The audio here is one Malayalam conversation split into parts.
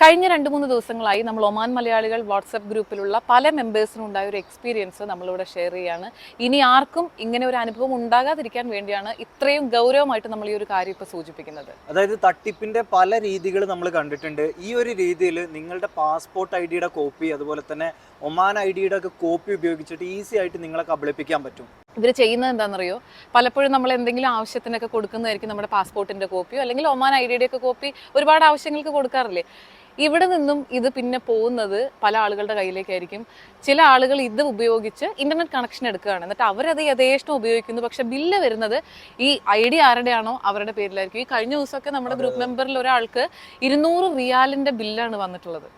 കഴിഞ്ഞ രണ്ട് മൂന്ന് ദിവസങ്ങളായി നമ്മൾ ഒമാൻ മലയാളികൾ വാട്സപ്പ് ഗ്രൂപ്പിലുള്ള പല മെമ്പേഴ്സിനും ഉണ്ടായ ഒരു എക്സ്പീരിയൻസ് നമ്മളിവിടെ ഷെയർ ചെയ്യാണ്. ഇനി ആർക്കും ഇങ്ങനെ ഒരു അനുഭവം ഉണ്ടാകാതിരിക്കാൻ വേണ്ടിയാണ് ഇത്രയും ഗൗരവമായിട്ട് നമ്മൾ ഈ ഒരു കാര്യം ഇപ്പോൾ സൂചിപ്പിക്കുന്നത്. അതായത് തട്ടിപ്പിന്റെ പല രീതികൾ നമ്മൾ കണ്ടിട്ടുണ്ട്. ഈ ഒരു രീതിയിൽ നിങ്ങളുടെ പാസ്പോർട്ട് ഐ ഡിയുടെ കോപ്പി അതുപോലെ തന്നെ ഒമാൻ ഐ ഡിയുടെ ഒക്കെ കോപ്പി ഉപയോഗിച്ചിട്ട് ഈസി ആയിട്ട് നിങ്ങളെ കബളിപ്പിക്കാൻ പറ്റും. ഇവർ ചെയ്യുന്നത് എന്താണെന്നറിയോ? പലപ്പോഴും നമ്മൾ എന്തെങ്കിലും ആവശ്യത്തിനൊക്കെ കൊടുക്കുന്നതായിരിക്കും നമ്മുടെ പാസ്പോർട്ടിന്റെ കോപ്പിയോ അല്ലെങ്കിൽ ഒമാൻ ഐ ഡിയുടെ ഒക്കെ കോപ്പി ഒരുപാട് ആവശ്യങ്ങൾക്ക് കൊടുക്കാറില്ലേ? ഇവിടെ നിന്നും ഇത് പിന്നെ പോകുന്നത് പല ആളുകളുടെ കയ്യിലേക്കായിരിക്കും. ചില ആളുകൾ ഇത് ഉപയോഗിച്ച് ഇന്റർനെറ്റ് കണക്ഷൻ എടുക്കുകയാണ്. എന്നിട്ട് അവരത് യഥേഷ്ടം ഉപയോഗിക്കുന്നു. പക്ഷെ ബില്ല് വരുന്നത് ഈ ഐ ഡി ആരുടെയാണോ അവരുടെ പേരിലായിരിക്കും. ഈ കഴിഞ്ഞ ദിവസമൊക്കെ നമ്മുടെ ഗ്രൂപ്പ് മെമ്പറിൽ ഒരാൾക്ക് ഇരുന്നൂറ് റിയാലിന്റെ ബില്ലാണ് വന്നിട്ടുള്ളത്.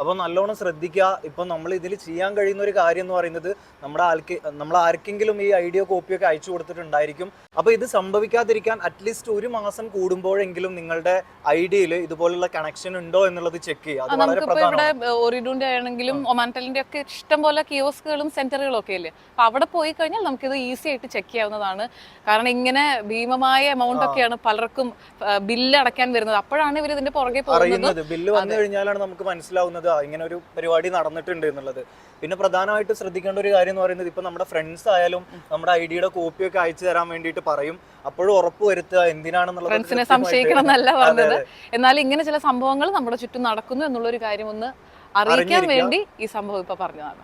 അപ്പോൾ നല്ലോണം ശ്രദ്ധിക്കുക. ഇപ്പം നമ്മൾ ഇതിൽ ചെയ്യാൻ കഴിയുന്ന ഒരു കാര്യം എന്ന് പറയുന്നത് നമ്മുടെ ആൾക്ക് നമ്മൾ ആർക്കെങ്കിലും ഈ ഐഡിയോ കോപ്പിയൊക്കെ അയച്ചു കൊടുത്തിട്ടുണ്ടായിരിക്കും. അപ്പോൾ ഇത് സംഭവിക്കാതിരിക്കാൻ അറ്റ്ലീസ്റ്റ് ഒരു മാസം കൂടുമ്പോഴെങ്കിലും നിങ്ങളുടെ ഐഡിയയിൽ ഇതുപോലുള്ള കണക്ഷൻ ഉണ്ടോ എന്നുള്ളത് ചെക്ക് ചെയ്യുക. അത് വളരെ പ്രധാനമാണ്. ഒറിഡുന്റെ ആണെങ്കിലും ഒക്കെ ഇഷ്ടം പോലെ കിയോസ്കുകളും സെന്ററുകളും ഒക്കെ ഇല്ലേ അപ്പൊ അവിടെ പോയി കഴിഞ്ഞാൽ നമുക്ക് ഇത് ഈസി ആയിട്ട് ചെക്ക് ചെയ്യാവുന്നതാണ്. കാരണം ഇങ്ങനെ ഭീമമായ എമൗണ്ട് ഒക്കെയാണ് പലർക്കും ബില്ല് അടയ്ക്കാൻ വരുന്നത്. അപ്പോഴാണ് ഇവർ ഇതിന്റെ പുറകെ പോകുന്നത്. ബില്ല് വന്നു കഴിഞ്ഞാലാണ് നമുക്ക് മനസ്സിലാവുന്നത് ആ, ഇങ്ങനെ ഒരു പരിപാടി നടന്നിട്ടുണ്ട് എന്നുള്ളത്. പിന്നെ പ്രധാനമായിട്ട് ശ്രദ്ധിക്കേണ്ട ഒരു കാര്യം എന്ന് പറയുന്നത് ഇപ്പൊ നമ്മുടെ ഫ്രണ്ട്സ് ആയാലും നമ്മുടെ ഐ ഡിയുടെ കോപ്പിയൊക്കെ അയച്ചു തരാൻ വേണ്ടിയിട്ട് പറയും. അപ്പോഴും ഉറപ്പ് വരുത്തുക എന്തിനാണെന്നുള്ളത് ഫ്രണ്ട്സിനെ കൃത്യമായിട്ട് സംശയിക്കണം എന്നല്ല പറഞ്ഞത്. എന്നാൽ ഇങ്ങനെ ചില സംഭവങ്ങൾ നമ്മുടെ ചുറ്റും നടക്കുന്നു എന്നുള്ള ഒരു കാര്യം ഒന്ന് അറിയിക്കാൻ വേണ്ടി ഈ സംഭവം ഇപ്പൊ പറഞ്ഞതാണ്.